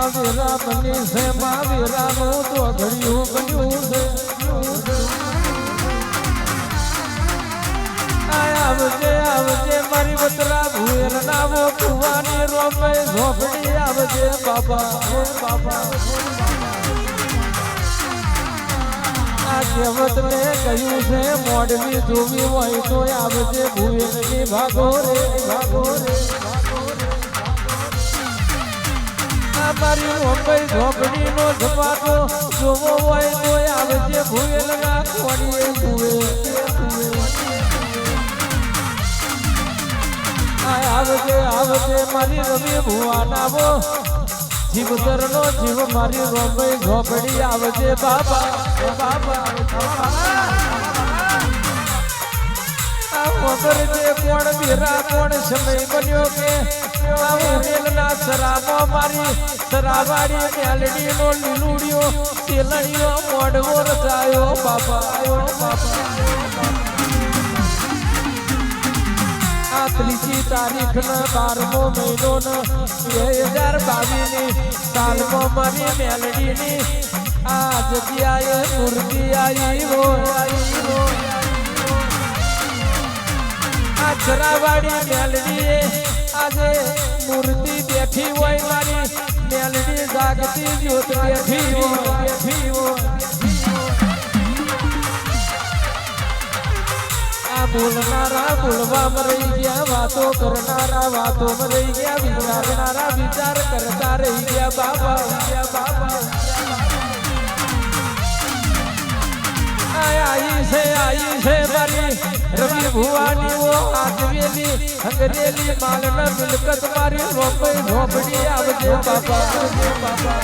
માં વીરા બની છે મહાવીરા નું તો ઘડિયું બન્યું છે. આવજે આવજે, મારી બતરા ભૂર નાવો કુવાની રોપે ઝોપડી આવજે, બાબા, હો બાબા. આ કહેવત મેં કહ્યું છે મોડવી જોવી હોય તો આવજે ભૂવેરની ભાગો રે ભાગો રે. મારી મુંબઈ ઝોપડી નો ઝપાટો. જોવો હોય તો આવજે ભૂવેલના કોડીએ ભૂએ આવજે આવજે મારી રવિ ભુવાન આવો જીવતર નો જીવ મારી રોમઈ ઝોપડી આવજે બાબા બાબા. વગર જે કોણ વીરા કોણ સમય બન્યો કે? આ ઉમેલના સરાબો મારી સરાવાડી મેલડી નો લીલુડિયો તેલણીયો મોડવો રચાયો, બાપા, આયો, બાપા. આ ત્રીજી તારીખ ન બારમો મહિનો ન, બે હજાર બાવીસની સાલમાં મારી મેલડી ની આ જગ્યાએ મૂર્તિ આવી હોય આવી હોય આ જરાવાડી મેલડી આજે મૂર્તિ બેઠી હોય મારી. મેલડી જાગતી જ્યોત બેઠી હોય બેઠી હોય બોલનારા બોલવા મરી ગયા, વાતો કરનારા વાતો મરી ગયા, વિચારનારા વિચાર કરતા રહી ગયા, બાબા બાબા. આઈ છે મારી રવિ ભુવાની ઓ આદવેલી હંગરેલી, માલના મિલકત મારી રોપઈ ઝોપડી આવજે બાબા આવજે બાબા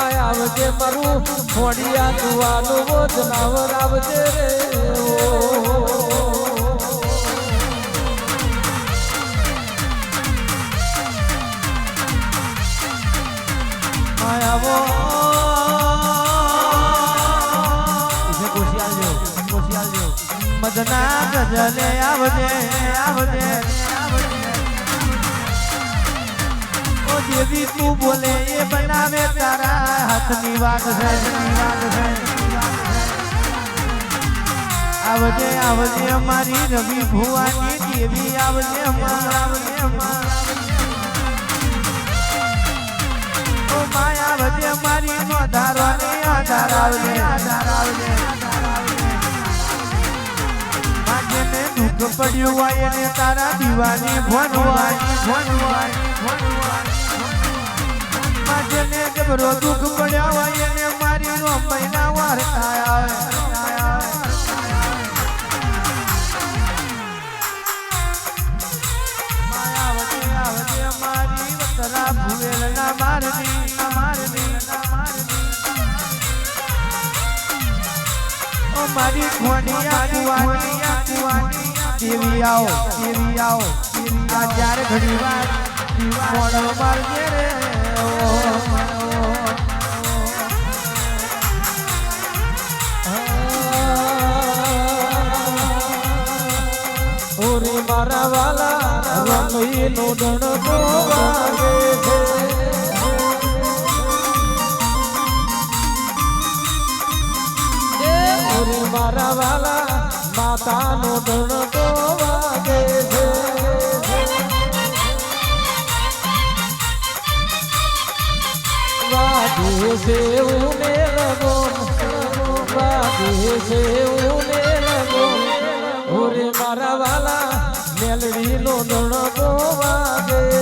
આય આવજે મારું મોડિયા દુવાનું ઓ જનાવર આવજે રે. ઓ આયાવો મદના ગજલે આવજે આવજે ઓ દેવી, તું બોલે, એ બનાવે તારા હાથની વાત છે. વાત છે આવજે આવજે, અમારી રવિ ભુવાની દેવી, આવજે, અમાર આવજે, અમાર. ઓ માયા, આવજે, અમારી નો ધારવાની આધાર આવજે આધાર આવજે. જેને પડ્યું હોય એને તારા દીવાની ભણવાની ભણવાની ભણવાની જેને જબરો દુઃખ પડ્યા હોય એને મારી નો મહિના વાર્તા આવે મારી વતરા ભુવેલના મારની મારની મારની. મારી ખોડિયા કુવાની કુવાની. દેવી આવો દેવી આવો આ જ્યારે ઘણી વાર મોડો મારજે રે મારા વાલા રમઈ નો ધણ વાગે છે ઉને લગો વાગે છે ઉને લગો ઓરે મારા વાલા મેલડીનો ધણ તો વાગે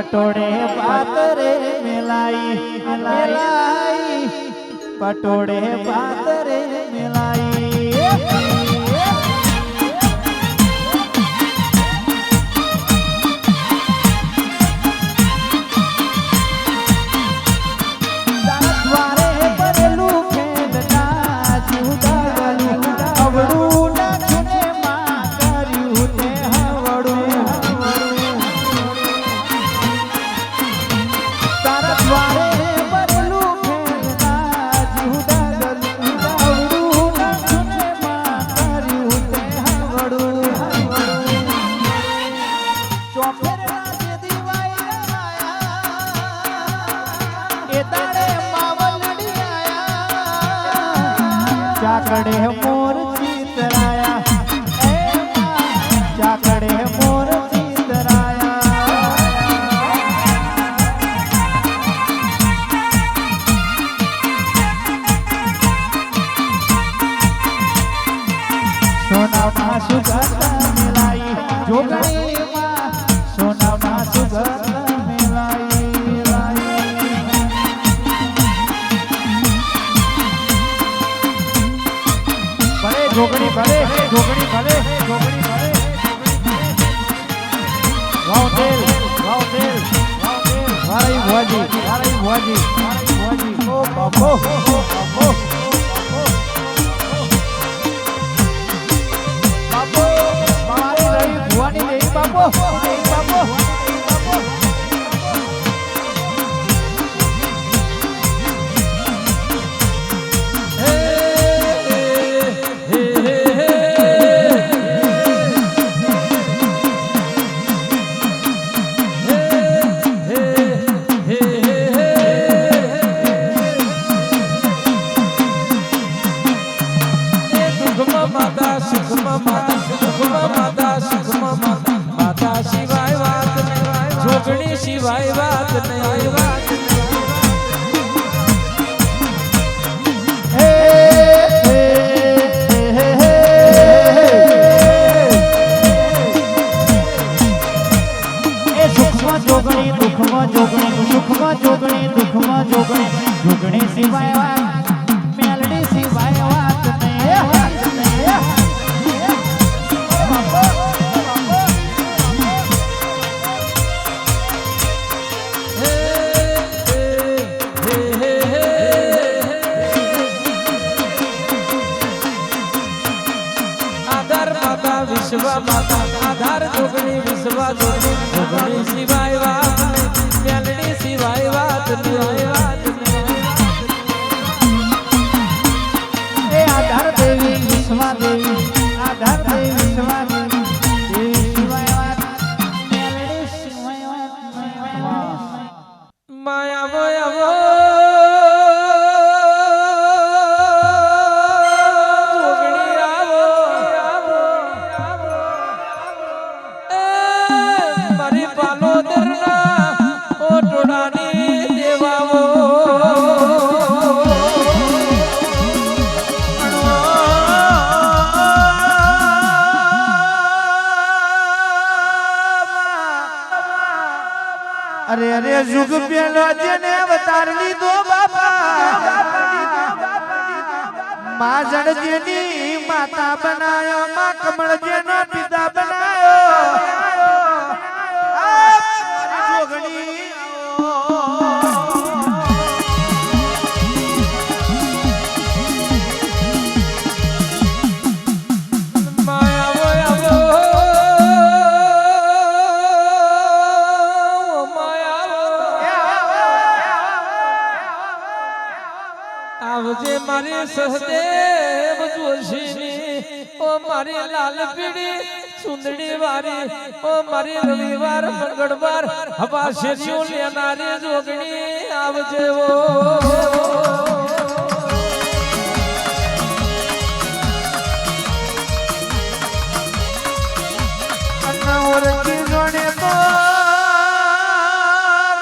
પટોળે પાતરે મેલાઈ મેલાઈ. પટોળે પાતરે વારાઈ ભુવાજી વારાઈ ભુવાજી ઓ બાપો ઓ બાપો બાપો. મારી રહી ભુવાની રહી બાપો. જોગણી સિવાય અરે અરે, જુગ પેલો જેને અવતાર લીધો બાપા. માજણ જણજેની માતા બનાયો, માં કમળ જેનો પિતા બનાયો. મારી સહદેવ જોશીની ઓ મારી લાલ પીડી સુંદડી વારી ઓ મારી રવિવાર મંગળવાર હવા શેરીઓ લેનારી જોગણી આવજે ઓ.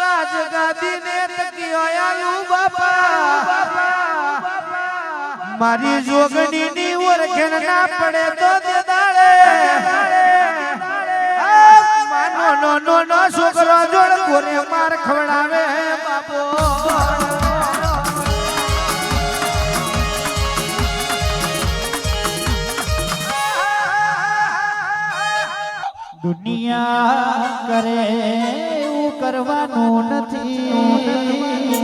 રાજગાદી ને તો આયા બાપા. મારી જોગણીની ઓળખેણ ના પડે તો તે દાડે માનો નો નો નો છોકરો જોડ કોને માર ખવડાવે બાપો? દુનિયા કરે એવું કરવાનું નથી.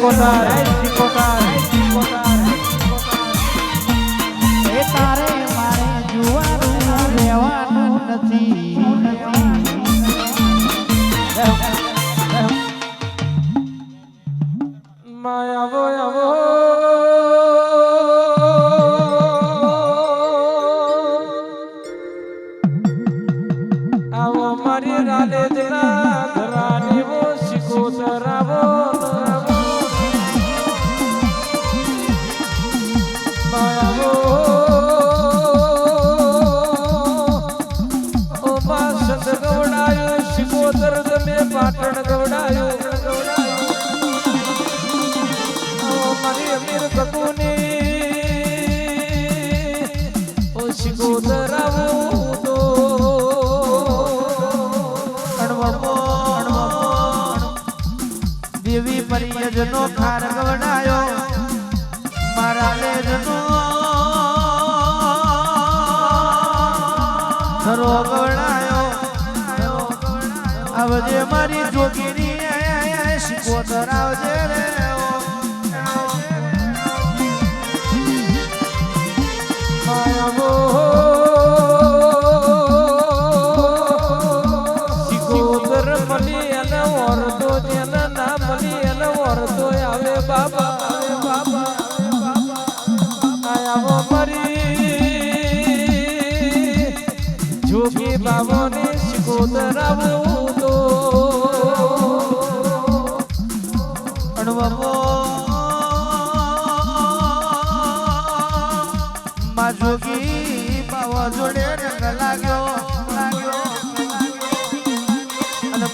જય નથી શ્રી અમીર કકુની ઓ શિકોતરાવું તો. દેવી પરિયજનો ખાર ગવડાયો મારા લેજનો. ખરો ગવડાયો આવજે મારી જોગીની શીખોતર ધરાવજે રે. શિકોતરાવું તો અણવમો માં જોગી બાવા જોડે રંગ લાગ્યો લાગ્યો અને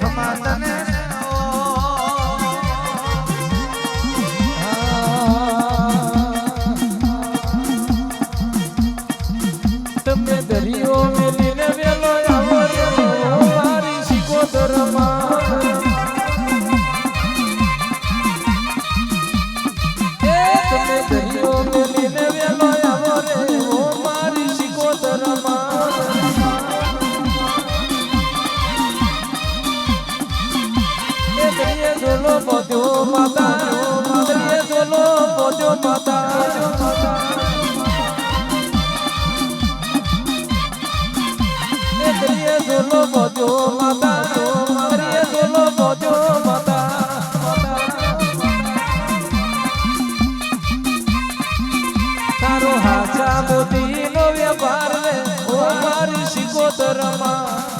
કમાતને માતા દરિયે ઝોલો બોધ્યો માતા દરિયે ઝોલો બોધ્યો માતા દરિયે ઝોલો બોધ્યો માતા તારો હાચા મોતીનો વ્યવહાર રે ઓ મારી શિકોતરમાં.